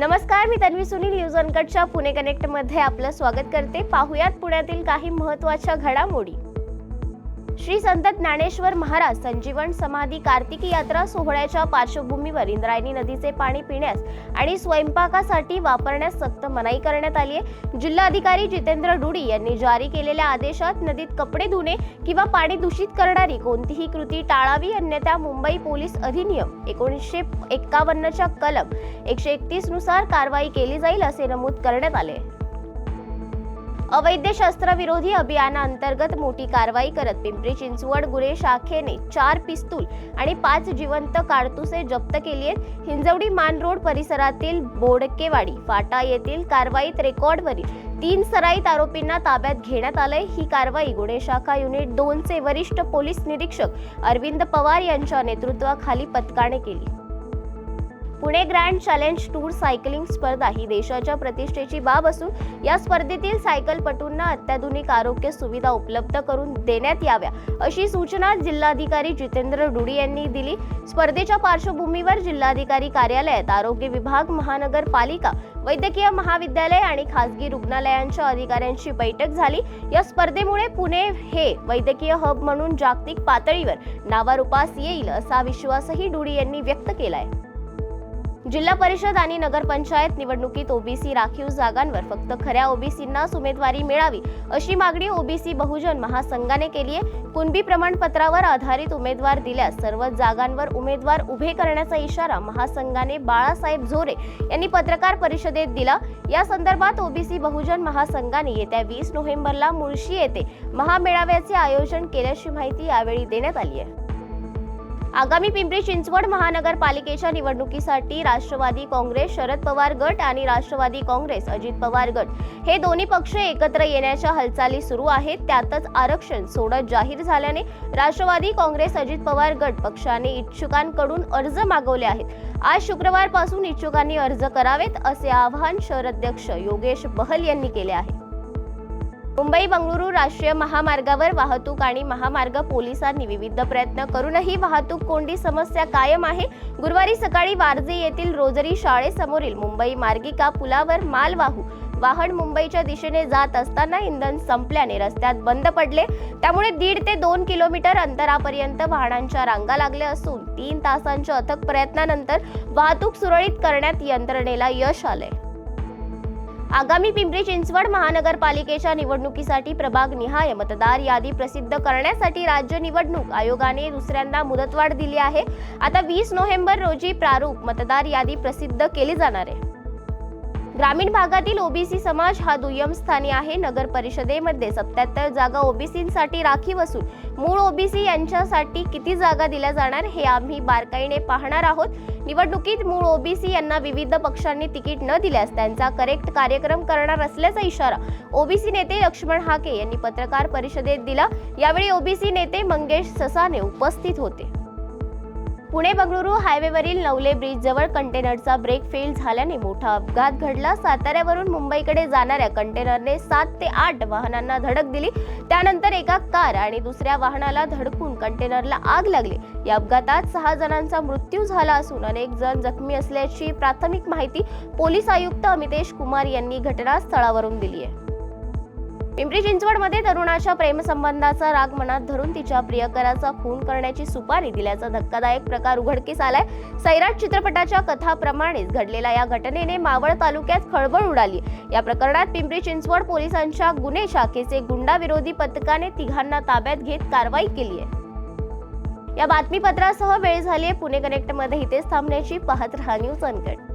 नमस्कार मी तन्वी सुनील न्यूज अनकटच्या पुणे कनेक्टमध्ये आपलं स्वागत करते. पाहुयात पुण्यातील काही महत्त्वाच्या घडामोडी. श्री संत ज्ञानेश्वर महाराज संजीवन समाधी कार्तिकी यात्रा सोहळ्याच्या पार्श्वभूमीवर इंद्रायणी नदीचे पाणी पिण्यास आणि स्वयंपाकासाठी वापरण्यास सक्त मनाई करण्यात आली आहे. जिल्हाधिकारी जितेंद्र डुडी यांनी जारी केलेल्या आदेशात नदीत कपडे धुणे किंवा पाणी दूषित करणारी कोणतीही कृती टाळावी अन्यथा मुंबई पोलीस अधिनियम एकोणीसशे एक्कावन्नच्या कलम एकशे एकतीसनुसार कारवाई केली जाईल असे नमूद करण्यात आले अवैध शस्त्रविरोधी अभियानाअंतर्गत मोठी कारवाई करत पिंपरी चिंचवड गुन्हे शाखेने चार पिस्तूल आणि पाच जिवंत काडतुसे जप्त केली आहेत. हिंजवडी मान रोड परिसरातील बोडकेवाडी फाटा येथील कारवाईत रेकॉर्डवरील तीन सराईत आरोपींना ताब्यात घेण्यात आलंय. ही कारवाई गुन्हे शाखा युनिट दोनचे वरिष्ठ पोलीस निरीक्षक अरविंद पवार यांच्या नेतृत्वाखाली पथकाने केली. Pune grand challenge tour cycling स्पर्धा ही देशाच्या प्रतिष्ठेची बाब असून या स्पर्धेतील सायकलपटूंना अत्याधुनिक आरोग्य सुविधा उपलब्ध करून देण्यात याव्या अशी सूचना जिल्हाधिकारी जितेंद्र डुडी यांनी दिली. स्पर्धेच्या पार्श्वभूमीवर जिल्हाधिकारी कार्यालयात आरोग्य विभाग महानगरपालिका वैद्यकीय महाविद्यालय आणि खासगी रुग्णालयांच्या अधिकाऱ्यांची बैठक झाली. या स्पर्धेमुळे पुणे हे वैद्यकीय हब म्हणून जागतिक पातळीवर नावारूपास येईल असा विश्वासही डुडी यांनी व्यक्त केलाय. जिल्हा परिषद आणि नगरपंचायत निवडणुकीत ओबीसी राखीव जागांवर फक्त खऱ्या ओबीसींनाच उमेदवारी मिळावी अशी मागणी ओबीसी बहुजन महासंघाने केली आहे. कुणबी प्रमाणपत्रावर आधारित उमेदवार दिल्यास सर्व जागांवर उमेदवार उभे करण्याचा इशारा महासंघाने बाळासाहेब झोरे यांनी पत्रकार परिषदेत दिला. या संदर्भात ओबीसी बहुजन महासंघाने येत्या वीस नोव्हेंबरला मुळशी येथे महामेळाव्याचे आयोजन केल्याची माहिती यावेळी देण्यात आली आहे. आगामी पिंपरी चिंचवड महानगरपालिकेच्या निवडणुकीसाठी राष्ट्रवादी काँग्रेस शरद पवार गट आणि राष्ट्रवादी काँग्रेस अजित पवार गट. हे दोन्ही पक्ष एकत्र येण्याच्या हालचाली सुरू आहेत. त्यातच आरक्षण सोडत जाहीर झाल्याने राष्ट्रवादी काँग्रेस अजित पवार गट पक्षाने इच्छुकांकडून अर्ज मागवले आहेत. आज शुक्रवारपासून इच्छुकांनी अर्ज करावेत असे आवाहन शहराध्यक्ष योगेश बहल यांनी केले आहे. मुंबई बंगळुरू राष्ट्रीय महामार्गावर वाहतूक आणि महामार्ग पोलिसांनी विविध प्रयत्न करूनही वाहतूक कोंडी समस्या कायम आहे. गुरुवारी सकाळी वारजे येथील रोजरी शाळेसमोरील मुंबई मार्गिका पुलावर मालवाहू वाहन मुंबईच्या दिशेने जात असताना इंधन संपल्याने रस्त्यात बंद पडले. त्यामुळे दीड ते दोन किलोमीटर अंतरापर्यंत वाहनांच्या रांगा लागल्या असून तीन तासांच्या अथक प्रयत्नानंतर वाहतूक सुरळीत करण्यात यंत्रणेला यश आले आगामी पिंपरी चिंचवड महानगरपालिकेच्या निवडणुकीसाठी प्रभाग निहाय. मतदार यादी प्रसिद्ध करण्यासाठी राज्य निवडणूक आयोगाने दुसऱ्यांदा मुदतवाढ दिली आहे. आता वीस नोव्हेंबर रोजी प्रारूप मतदार यादी प्रसिद्ध केली जाणार आहे. ग्रामीण भागातील ओबीसी समाज हा दुय्यम स्थानी आहे. नगर परिषदेमध्ये सत्याहत्तर जागा ओबीसींसाठी राखीव असून मूळ ओबीसी यांच्यासाठी किती जागा दिल्या जाणार हे आम्ही बारकाईने पाहणार आहोत. निवडणुकीत मूळ ओबीसी यांना विविध पक्षांनी तिकीट न दिल्यास त्यांचा करेक्ट कार्यक्रम करणार असल्याचा इशारा ओबीसी नेते लक्ष्मण हाके यांनी पत्रकार परिषदेत दिला. यावेळी ओबीसी नेते मंगेश ससाने उपस्थित होते. पुणे बंगळुरू हायवेवरील नवले ब्रिज जवळ कंटेनरचा ब्रेक फेल झाल्याने मोठा अपघात घडला. साताऱ्यावरून मुंबईकडे जाणाऱ्या कंटेनरने सात ते आठ वाहनांना धडक दिली. त्यानंतर एका कार आणि दुसऱ्या वाहनाला धडकून कंटेनरला आग लागली. या अपघातात सहा जणांचा मृत्यू झाला असून अनेक जण जखमी असल्याची प्राथमिक माहिती पोलीस आयुक्त अमितेश कुमार यांनी घटनास्थळावरून दिली आहे. पिंपरी चिंचवडमध्ये तरुणाच्या प्रेमसंबंधाचा राग मनात धरून तिच्या प्रियकराचा खून करण्याची सुपारी दिल्याचा धक्कादायक प्रकार उघडकीस आलाय. सैराट चित्रपटाच्या कथाप्रमाणेच घडलेल्या या घटनेने मावळ तालुक्यात खळबळ उडाली. या प्रकरणात पिंपरी चिंचवड पोलिसांच्या गुन्हे शाखेचे गुंडाविरोधी पथकाने तिघांना ताब्यात घेत कारवाई केली आहे. या बातमीपत्रासह वेळ झाली आहे पुणे कनेक्टमध्ये इथेच थांबण्याची पाहत राहा न्यूज अनकट.